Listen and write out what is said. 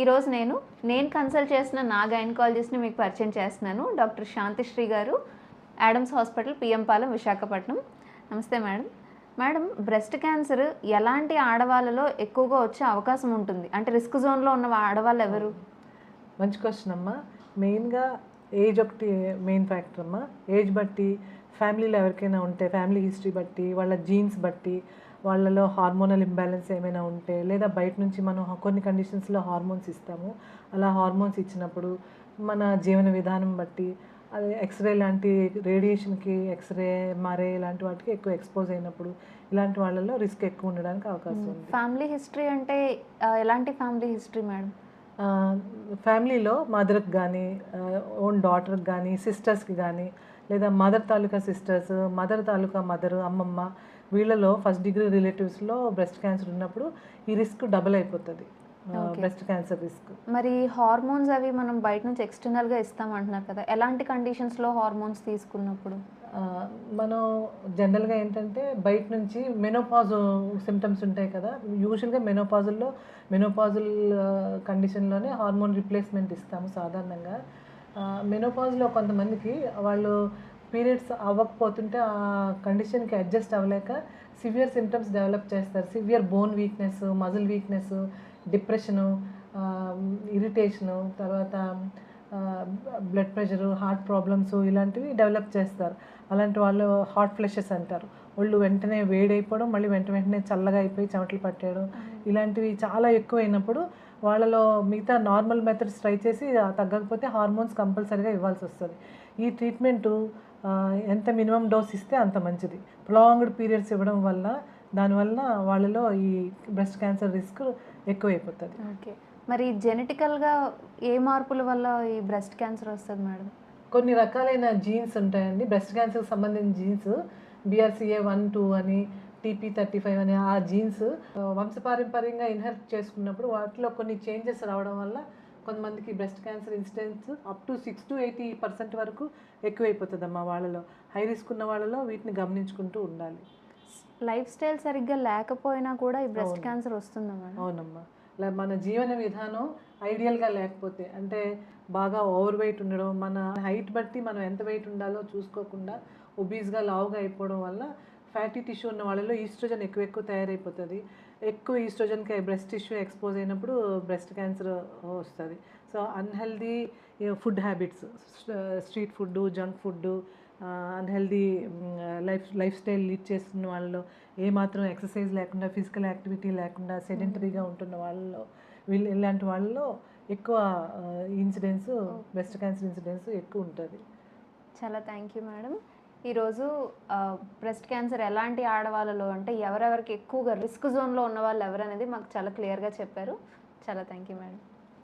ఈరోజు నేను నేను కన్సల్ట్ చేసిన నా గైనకాలజిస్ట్ని మీకు పరిచయం చేస్తున్నాను డాక్టర్ శాంతిశ్రీ గారు Adams hospital PM Palem Visakhapatnam. నమస్తే మేడం. మేడం బ్రెస్ట్ క్యాన్సర్ ఎలాంటి ఆడవాళ్ళలో ఎక్కువగా వచ్చే అవకాశం ఉంటుంది? అంటే రిస్క్ జోన్లో ఉన్న ఆడవాళ్ళు ఎవరు? మంచి క్వశ్చన్ అమ్మా. మెయిన్గా ఏజ్ ఒకటి మెయిన్ ఫ్యాక్టర్ అమ్మా. ఏజ్ బట్టి ఫ్యామిలీలో ఎవరికైనా ఉంటే ఫ్యామిలీ హిస్టరీ బట్టి వాళ్ళ జీన్స్ బట్టి వాళ్ళలో హార్మోనల్ ఇంబ్యాలెన్స్ ఏమైనా ఉంటే లేదా బయట నుంచి మనం కొన్ని కండిషన్స్లో హార్మోన్స్ ఇస్తాము. అలా హార్మోన్స్ ఇచ్చినప్పుడు మన జీవన విధానం బట్టి అది ఎక్స్రే లాంటి రేడియేషన్కి ఎక్స్రే ఎంఆర్ఐ ఇలాంటి వాటికి ఎక్కువ ఎక్స్పోజ్ అయినప్పుడు ఇలాంటి వాళ్ళలో రిస్క్ ఎక్కువ ఉండడానికి అవకాశం ఉంది. ఫ్యామిలీ హిస్టరీ అంటే ఎలాంటి ఫ్యామిలీ హిస్టరీ మేడం ఫ్యామిలీలో మదర్కి కానీ ఓన్ డాటర్కి కానీ సిస్టర్స్కి కానీ లేదా మదర్ తాలూకా సిస్టర్స్ మదర్ తాలూకా మదర్ అమ్మమ్మ వీళ్ళలో ఫస్ట్ డిగ్రీ రిలేటివ్స్లో బ్రెస్ట్ క్యాన్సర్ ఉన్నప్పుడు ఈ రిస్క్ డబుల్ అయిపోతుంది. బ్రెస్ట్ క్యాన్సర్ రిస్క్ మరి హార్మోన్స్ అవి మనం బయట నుంచి ఎక్స్టర్నల్గా ఇస్తామంటున్నారు కదా ఎలాంటి కండిషన్స్లో హార్మోన్స్ తీసుకున్నప్పుడు? మనం జనరల్గా ఏంటంటే బయట నుంచి మెనోపాజ్ సిమ్టమ్స్ ఉంటాయి కదా యూజువల్గా మెనోపాజుల్లో మెనోపాజుల్ కండిషన్లోనే హార్మోన్ రిప్లేస్మెంట్ ఇస్తాము సాధారణంగా. మెనోపాజ్లో కొంతమందికి వాళ్ళు పీరియడ్స్ అవ్వకపోతుంటే ఆ కండిషన్కి అడ్జస్ట్ అవ్వలేక సివియర్ సిమ్టమ్స్ డెవలప్ చేస్తారు. Severe bone weakness muscle weakness depression irritation తర్వాత బ్లడ్ ప్రెషరు హార్ట్ ప్రాబ్లమ్స్ ఇలాంటివి డెవలప్ చేస్తారు. అలాంటి వాళ్ళు హాట్ ఫ్లెషెస్ అంటారు. ఒళ్ళు వెంటనే వేడైపోవడం మళ్ళీ వెంట వెంటనే చల్లగా అయిపోయి చెమటలు పట్టేయడం ఇలాంటివి చాలా ఎక్కువైనప్పుడు వాళ్ళలో మిగతా నార్మల్ మెథడ్స్ ట్రై చేసి తగ్గకపోతే హార్మోన్స్ కంపల్సరీగా ఇవ్వాల్సి వస్తుంది. ఈ ట్రీట్మెంటు ఎంత మినిమం డోస్ ఇస్తే అంత మంచిది. ప్రొలాంగ్డ్ పీరియడ్స్ ఇవ్వడం వల్ల దానివల్ల వాళ్ళలో ఈ బ్రెస్ట్ క్యాన్సర్ రిస్క్ ఎక్కువైపోతుంది. ఓకే. మరి జెనెటికల్గా ఏ మార్పుల వల్ల ఈ బ్రెస్ట్ క్యాన్సర్ వస్తుంది మేడం? కొన్ని రకాలైన జీన్స్ ఉంటాయండి. బ్రెస్ట్ క్యాన్సర్కి సంబంధించిన జీన్స్ బిఆర్సిఏ వన్ టూ అని టీపీ థర్టీ ఫైవ్ అని ఆ జీన్స్ వంశపారంపర్యంగా ఇన్హెరిట్ చేసుకున్నప్పుడు వాటిలో కొన్ని చేంజెస్ రావడం వల్ల కొంతమందికి breast cancer incidence up to six to eighty percent వరకు ఎక్కువైపోతుందమ్మా వాళ్ళలో. హై రిస్క్ ఉన్న వాళ్ళలో వీటిని గమనించుకుంటూ ఉండాలి. లైఫ్ స్టైల్ సరిగ్గా లేకపోయినా కూడా ఈ బ్రెస్ట్. క్యాన్సర్ వస్తుందా మేడం? అవునమ్మా. మన జీవన విధానం ఐడియల్గా లేకపోతే అంటే బాగా ఓవర్ వెయిట్ ఉండడం మన హైట్ బట్టి మనం ఎంత వెయిట్ ఉండాలో చూసుకోకుండా ఒబీస్గా లావుగా అయిపోవడం వల్ల ఫ్యాటీ టిష్యూ ఉన్న వాళ్ళలో ఈస్ట్రోజన్ ఎక్కువ ఎక్కువ తయారైపోతుంది. ఎక్కువ ఈస్ట్రోజన్కి బ్రెస్ట్ టిష్యూ ఎక్స్పోజ్ అయినప్పుడు బ్రెస్ట్ క్యాన్సర్ వస్తుంది. So unhealthy food habits street food junk food unhealthy life life style lead చేస్తున్న వాళ్ళలో ఏమాత్రం ఎక్సర్సైజ్ లేకుండా ఫిజికల్ యాక్టివిటీ లేకుండా సెడెంటరీగా ఉంటున్న వాళ్ళలో వీళ్ళు ఇలాంటి వాళ్ళలో ఎక్కువ ఇన్సిడెన్స్ బ్రెస్ట్ క్యాన్సర్ ఇన్సిడెన్స్ ఎక్కువ ఉంటుంది. చాలా థ్యాంక్ యూ మేడం ఈరోజు బ్రెస్ట్ క్యాన్సర్ ఎలాంటి ఆడవాళ్ళలో అంటే ఎవరెవరికి ఎక్కువగా రిస్క్ జోన్లో ఉన్న వాళ్ళు ఎవరనేది మాకు చాలా క్లియర్గా చెప్పారు. చాలా థ్యాంక్ యూ మేడం